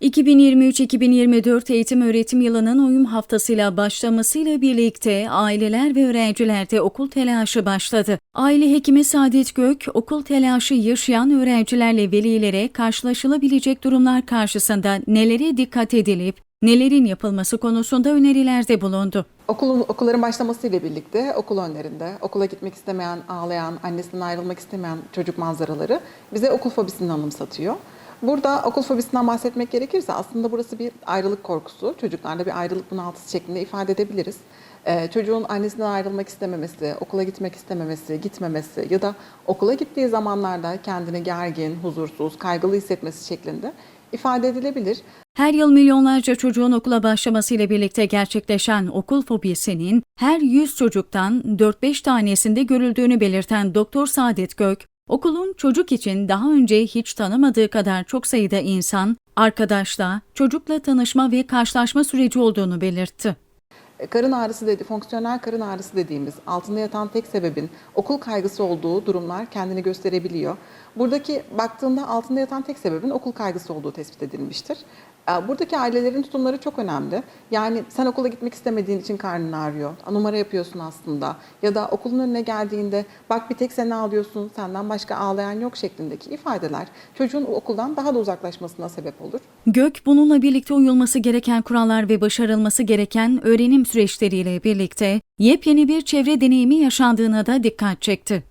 2023-2024 eğitim öğretim yılının uyum haftasıyla başlamasıyla birlikte aileler ve öğrencilerde okul telaşı başladı. Aile hekimi Saadet Gök, okul telaşı yaşayan öğrencilerle velilere karşılaşılabilecek durumlar karşısında nelere dikkat edilip nelerin yapılması konusunda önerilerde bulundu. Okulun, okulların başlamasıyla birlikte okul önlerinde okula gitmek istemeyen, ağlayan, annesinden ayrılmak istemeyen çocuk manzaraları bize okul fobisini anımsatıyor. Burada okul fobisinden bahsetmek gerekirse aslında burası bir ayrılık korkusu. Çocuklarda bir ayrılık bunaltısı şeklinde ifade edebiliriz. Ee, çocuğun annesinden ayrılmak istememesi, okula gitmek istememesi, gitmemesi ya da okula gittiği zamanlarda kendini gergin, huzursuz, kaygılı hissetmesi şeklinde ifade edilebilir. Her yıl milyonlarca çocuğun okula başlamasıyla birlikte gerçekleşen okul fobisinin her 100 çocuktan 4-5 tanesinde görüldüğünü belirten Doktor Saadet Gök, okulun çocuk için daha önce hiç tanımadığı kadar çok sayıda insan, arkadaşla, çocukla tanışma ve karşılaşma süreci olduğunu belirtti. Karın ağrısı dedi, fonksiyonel karın ağrısı dediğimiz altında yatan tek sebebin okul kaygısı olduğu durumlar kendini gösterebiliyor. Buradaki baktığında altında yatan tek sebebin okul kaygısı olduğu tespit edilmiştir. E, Buradaki ailelerin tutumları çok önemli. Yani sen okula gitmek istemediğin için karnın ağrıyor. Numara yapıyorsun aslında. Ya da okulun önüne geldiğinde bak bir tek sen ağlıyorsun, senden başka ağlayan yok şeklindeki ifadeler çocuğun okuldan daha da uzaklaşmasına sebep olur. Gök bununla birlikte uyulması gereken kurallar ve başarılması gereken öğrenim süreçleriyle birlikte yepyeni bir çevre deneyimi yaşandığına da dikkat çekti.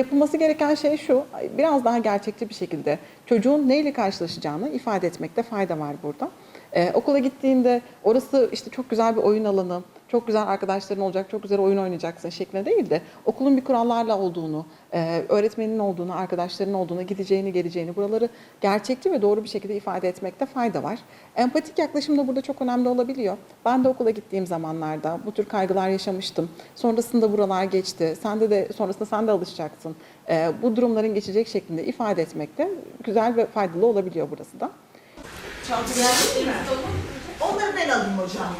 Yapılması gereken şey şu, biraz daha gerçekçi bir şekilde çocuğun neyle karşılaşacağını ifade etmekte fayda var burada. Ee, okula gittiğinde orası işte çok güzel bir oyun alanı, çok güzel arkadaşların olacak, çok güzel oyun oynayacaksın şeklinde değil de okulun bir kurallarla olduğunu, e, öğretmenin olduğunu, arkadaşlarının olduğunu, gideceğini, geleceğini buraları gerçekçi ve doğru bir şekilde ifade etmekte fayda var. Empatik yaklaşım da burada çok önemli olabiliyor. Ben de okula gittiğim zamanlarda bu tür kaygılar yaşamıştım. Sonrasında buralar geçti. Sende de sonrasında sen de alışacaksın. E, bu durumların geçecek şeklinde ifade etmekte güzel ve faydalı olabiliyor burası da. Onları ben alayım hocam.